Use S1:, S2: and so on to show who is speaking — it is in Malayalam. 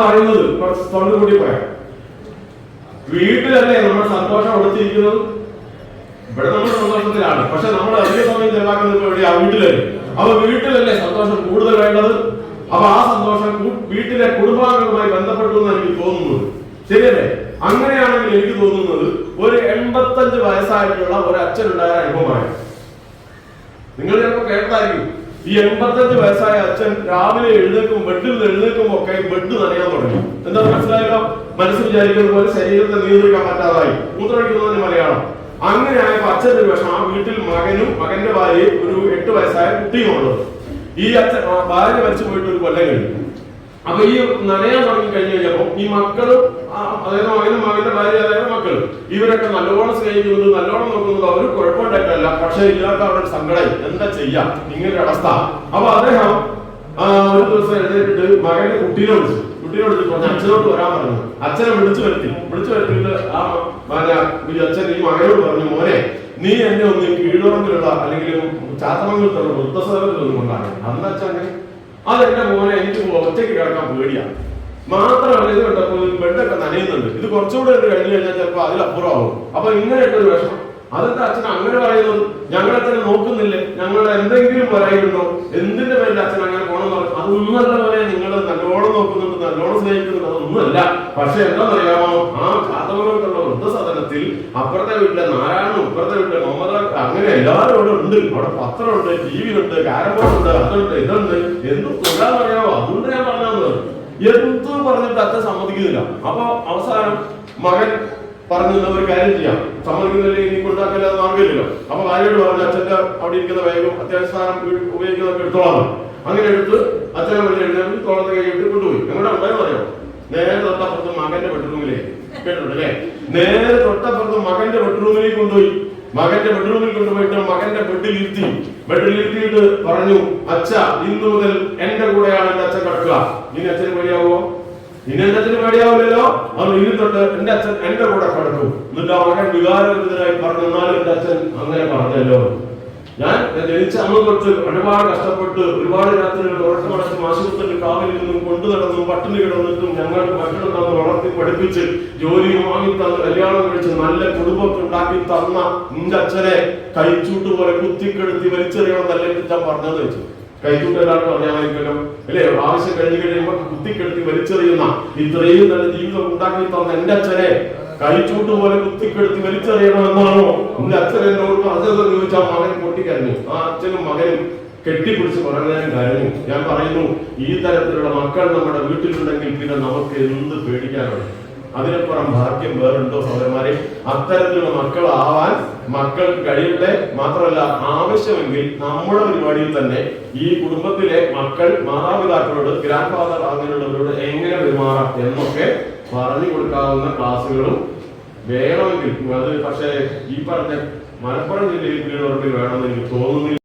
S1: പറയുന്നത്. കുറച്ച് തൊണ്ട് കൂടി പറയാം വീട്ടിലല്ലേ നമ്മൾ സന്തോഷം ഒളിച്ചിരിക്കുന്നത് ഇവിടെ നമ്മൾ സന്തോഷത്തിലാണ്. പക്ഷെ നമ്മൾ അധിക സമയം ചെലവാക്കുന്നത് ആ വീട്ടിലല്ലേ അപ്പൊ വീട്ടിലല്ലേ സന്തോഷം കൂടുതൽ വേണ്ടത്? അപ്പൊ ആ സന്തോഷം വീട്ടിലെ കുടുംബാംഗങ്ങളുമായി ബന്ധപ്പെട്ടു എന്ന് എനിക്ക് തോന്നുന്നത്. ശരിയല്ലേ? അങ്ങനെയാണെങ്കിൽ എനിക്ക് തോന്നുന്നത് ഒരു എൺപത്തഞ്ച് വയസ്സായിട്ടുള്ള ഒരു അച്ഛനുണ്ടായ അനുഭവമാണ്. നിങ്ങൾ ചിലപ്പോൾ കേട്ടായിരിക്കും ഈ എൺപത്തഞ്ച് വയസ്സായ അച്ഛൻ രാവിലെ എഴുന്നേക്കും ബെഡിൽ നിന്ന് എഴുന്നേക്കുമ്പോ ഒക്കെ ബെഡ് നനയാൻ തുടങ്ങി. എന്താ മനസ്സിലായല്ലോ? മനസ്സ് വിചാരിക്കുന്നത് പോലെ ശരീരത്തെ നിയന്ത്രിക്കാൻ പറ്റാതായി. മൂത്രമൊഴിക്കുന്നതിന് മലയാളം. അങ്ങനെ ആയപ്പോ ഒരു വിഷം ആ വീട്ടിൽ മകനും മകന്റെ ഭാര്യയും ഒരു എട്ട് വയസ്സായ കുട്ടിയും ഉള്ളത്. ഈ അച്ഛൻ ഭാര്യ മരിച്ചു പോയിട്ട് ഒരു കൊല്ലം കഴിഞ്ഞു. അപ്പൊ ഈ നനയാൻ തുടങ്ങി കഴിഞ്ഞു കഴിഞ്ഞപ്പോ ഈ മക്കളും അതായത് മകനും മകന്റെ ഭാര്യ അതായത് മക്കൾ. ഇവരൊക്കെ നല്ലോണം സ്നേഹിക്കുന്നത് നല്ലോണം നോക്കുന്നത് അവർ കുഴപ്പമുണ്ടായിട്ടല്ല. പക്ഷെ ഇല്ലാത്ത അവരുടെ സങ്കടം എന്താ ചെയ്യാ? ഇങ്ങനൊരു അവസ്ഥ. അപ്പൊ അദ്ദേഹം ഒരു ദിവസം എഴുന്നേറ്റിട്ട് മകന്റെ കുട്ടീനെ വിളിച്ചു. കുട്ടീനെ വിളിച്ചു കുറച്ച് അച്ഛനോട് വരാൻ പറഞ്ഞു. അച്ഛനെ വിളിച്ചു വരുത്തി. വിളിച്ചു വരുത്തിയിട്ട് ആ മകനെ അച്ഛൻ ഈ മകനോട് പറഞ്ഞു മോനെ നീ എന്നെ ഒന്ന് കീഴുറമ്പിലുള്ള അല്ലെങ്കിൽ ചാത്തമംഗലത്തുള്ള വൃദ്ധസദനത്തിൽ ഒന്ന് കൊണ്ടാണ് അന്ന് അച്ഛൻ അതെന്റെ മോനെ എനിക്ക് ഒറ്റയ്ക്ക് കിടക്കാൻ പേടിയാണ് മാത്രമല്ല ഇത് കണ്ടപ്പോൾ ബെഡൊക്കെ നനയുന്നുണ്ട്. ഇത് കുറച്ചുകൂടെ ഒരു കഴിഞ്ഞു കഴിഞ്ഞാൽ ചിലപ്പോൾ അതിലപ്പുറം ആവും അപ്പൊ ഇങ്ങനെയൊക്കെ ഒരു വിഷമം. അതെന്താ അച്ഛൻ അങ്ങനെ പറയുന്നത്? ഞങ്ങളെ തന്നെ നോക്കുന്നില്ലേ. ഞങ്ങൾ എന്തെങ്കിലും പറയുന്നുണ്ടോ? എന്തിന്റെ പേരിൽ അച്ഛൻ അങ്ങനെ പോകണം പറഞ്ഞു? അതൊന്നല്ല പോലെ നിങ്ങൾ നല്ലോണം നോക്കുന്നുണ്ട് നല്ലോണം സ്നേഹിക്കുന്നുണ്ട്. അതൊന്നുമല്ല. പക്ഷെ എന്താണെന്നറിയാമോ ആ കാതമംഗലത്തുള്ള വൃദ്ധസദനത്തിൽ അപ്പുറത്തെ വീട്ടിലെ നാരായണനും ഇപ്പുറത്തെ വീട്ടിലെ മുഹമ്മദ് അങ്ങനെ എല്ലാവരും അവിടെ ഉണ്ട്. അവിടെ പത്രമുണ്ട് ടി വി ഉണ്ട് കാരം ബോർഡുണ്ട് അതുണ്ട് ഇതുണ്ട്. എന്ത് തൊഴിലാന്ന് അറിയാമോ അതുകൊണ്ട് ഞാൻ പറഞ്ഞത് എന്ത് പറഞ്ഞിട്ട് അച്ഛൻ സമ്മതിക്കുന്നില്ല. അപ്പൊ അവസാനം മകൻ പറഞ്ഞു "എന്നാ ഒരു കാര്യം ചെയ്യാം. സമ്മതിക്കുന്നില്ല ഇനി കൊണ്ടാക്കില്ലാതെ മാർഗമില്ലല്ലോ. അപ്പൊ ഭാര്യയോട് പറഞ്ഞു അച്ഛന്റെ അവിടെ ഇരിക്കുന്ന വേഗം അത്യാവശ്യ സാധനം ഉപയോഗിക്കുന്നതൊക്കെ എടുത്തോളാം എന്ന്." അങ്ങനെ എടുത്ത് അച്ഛനെ വലിയ എഴുതി കൈ കൈയിട്ട് കൊണ്ടുപോയി. എങ്ങോട്ടാ ഉണ്ടായെന്ന് പറയാം നേരെ തൊട്ടപ്പുറത്ത് മകന്റെ ബെഡ്റൂമിലേക്ക് കേട്ടിട്ടുണ്ട് അല്ലേ? നേരെ തൊട്ടപ്പുറത്ത് മകന്റെ ബെഡ്റൂമിലേക്ക് കൊണ്ടുപോയി. മകന്റെ ബെഡ്റൂമിൽ കൊണ്ടുപോയിട്ട് മകന്റെ ബെഡിൽ ഇരുത്തി. ബെഡിൽ പറഞ്ഞു അച്ഛ ഇന്നു മുതൽ എന്റെ കൂടെയാണ് എന്റെ അച്ഛൻ കിടക്കുക ഇനി അച്ഛന് പേടിയാവോ ഇനി എന്റെ അവൻ ഇരുന്നിട്ട് എന്റെ അച്ഛൻ എന്റെ കൂടെ കടന്നു. എന്നിട്ട് ആ മകൻ വികാരവിരുദ്ധനായി പറഞ്ഞു എന്നാലും എന്റെ അച്ഛൻ അങ്ങനെ പറഞ്ഞല്ലോ. ഞാൻ ജനിച്ച അന്ന് കുറച്ച് ഒരുപാട് കഷ്ടപ്പെട്ട് ഒരുപാട് രാത്രികൾ ഉറക്കമടച്ചും ആശുപത്രിയിൽ കാവലിൽ നിന്നും കൊണ്ടു നടന്നും പട്ടിണി കിടന്നിട്ടും ഞങ്ങൾ ഭക്ഷണം തന്ന് വളർത്തി പഠിപ്പിച്ച് ജോലി വാങ്ങി തന്ന് കല്യാണം കഴിച്ച് നല്ല കുടുംബം ഉണ്ടാക്കി തന്ന നിന്റെ അച്ഛനെ കൈച്ചൂട്ട് പോലെ കുത്തിക്കെടുത്തി വലിച്ചെറിയണം ഞാൻ പറഞ്ഞത് വെച്ചു. എല്ലാവർക്കും അറിയാമായിരിക്കുമല്ലോ അല്ലേ? ആവശ്യം കഴിഞ്ഞു കഴിയുമ്പോൾ കുത്തിക്കെടുത്തി വലിച്ചെറിയുന്ന ഇത്രയും നല്ല ജീവിതം ഉണ്ടാക്കി തന്ന എന്റെ അച്ഛനെ കൈച്ചൂട്ട് പോലെ കുത്തിക്കെടുത്തി വലിച്ചെറിയണമെന്നാണോ എന്റെ അച്ഛൻ എന്നോട് പറഞ്ഞത് ചോദിച്ചാൽ മകൻ പൊട്ടിക്കരഞ്ഞു. ആ അച്ഛനും മകനും കെട്ടിപ്പിടിച്ച് പറഞ്ഞാൽ കരഞ്ഞു ഞാൻ പറയുന്നു ഈ തരത്തിലുള്ള മക്കൾ നമ്മുടെ വീട്ടിലുണ്ടെങ്കിൽ പിന്നെ നമുക്ക് എന്ത് പേടിക്കാനുണ്ട് അതിനപ്പുറം ഭാഗ്യം വേറുണ്ടോ സഹോദരന്മാരെ? അത്തരത്തിലുള്ള ആവാൻ മക്കൾ കഴിയട്ടെ മാത്രമല്ല ആവശ്യമെങ്കിൽ നമ്മുടെ പരിപാടിയിൽ തന്നെ ഈ കുടുംബത്തിലെ മക്കൾ മാതാപിതാക്കളോട് ഗ്രാൻഡ് ഫാദർ അങ്ങനെയുള്ളവരോട് എങ്ങനെ പെരുമാറാം എന്നൊക്കെ പറഞ്ഞു കൊടുക്കാവുന്ന ക്ലാസ്സുകളും വേണമെങ്കിൽ അത് പക്ഷേ ഈ പറഞ്ഞ മലപ്പുറം ജില്ലയിൽ വേണമെന്ന് എനിക്ക് തോന്നുന്നില്ല.